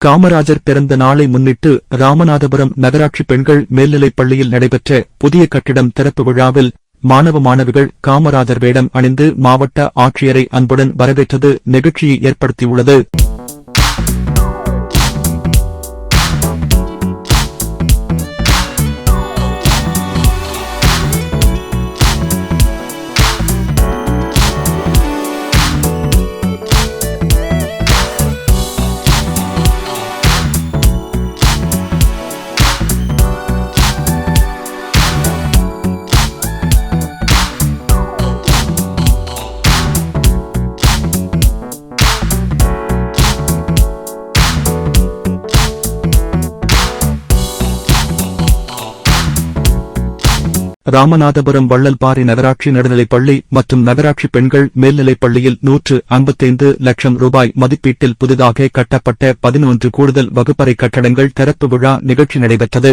காமராஜர் பிறந்த நாளை முன்னிட்டு ராமநாதபுரம் நகராட்சி பெண்கள் மேல்நிலைப் பள்ளியில் நடைபெற்ற புதிய கட்டிடம் திறப்பு விழாவில் மாணவ மாணவிகள் காமராஜர் வேடம் அணிந்து மாவட்ட ஆட்சியரை அன்புடன் வரவேற்றது நிகழ்ச்சியை ஏற்படுத்தியுள்ளது. ராமநாதபுரம் வள்ளல்பாறை நகராட்சி நடுநிலைப் பள்ளி மற்றும் நகராட்சி பெண்கள் மேல்நிலைப் பள்ளியில் நூற்று ஐம்பத்தைந்து லட்சம் ரூபாய் மதிப்பீட்டில் புதிதாக கட்டப்பட்ட பதினொன்று கூடுதல் வகுப்பறை கட்டடங்கள் திறப்பு விழா நிகழ்ச்சி நடைபெற்றது.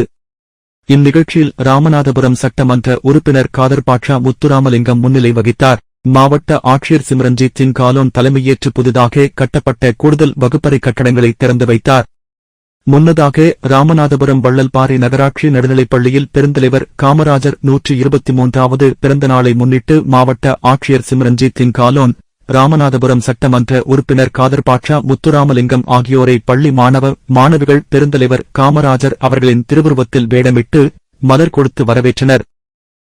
இந்நிகழ்ச்சியில் ராமநாதபுரம் சட்டமன்ற உறுப்பினர் காதர் பாட்சா முத்துராமலிங்கம் முன்னிலை வகித்தார். மாவட்ட ஆட்சியர் சிம்ரன்ஜித் சிங் காலோன் தலைமையேற்று புதிதாக கட்டப்பட்ட கூடுதல் வகுப்பறை கட்டடங்களை திறந்து வைத்தார். முன்னதாக ராமநாதபுரம் வள்ளல்பாறை நகராட்சி நடுநிலைப்பள்ளியில் பெருந்தலைவர் காமராஜர் நூற்றி இருபத்தி மூன்றாவது பிறந்த நாளை முன்னிட்டு மாவட்ட ஆட்சியர் சிம்ரன்ஜித் சிங் காலோன் ராமநாதபுரம் சட்டமன்ற உறுப்பினர் காதர் பாட்சா முத்துராமலிங்கம் ஆகியோரை பள்ளி மாணவ மாணவிகள் பெருந்தலைவர் காமராஜர் அவர்களின் திருவுருவத்தில் வேடமிட்டு மலர் கொடுத்து வரவேற்றனர்.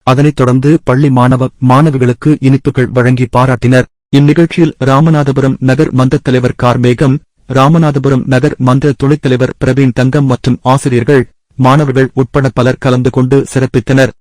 அதனைத் தொடர்ந்து பள்ளி மாணவ மாணவிகளுக்கு இனிப்புகள் வழங்கி பாராட்டினர். இந்நிகழ்ச்சியில் ராமநாதபுரம் நகர் மன்றத் தலைவர் கார்மேகம் ராமநாதபுரம் நகர் மன்ற துணைத் தலைவர் பிரவீன் தங்கம் மற்றும் ஆசிரியர்கள் மாணவர்கள் உட்பட பலர் கலந்து கொண்டு சிறப்பித்தனர்.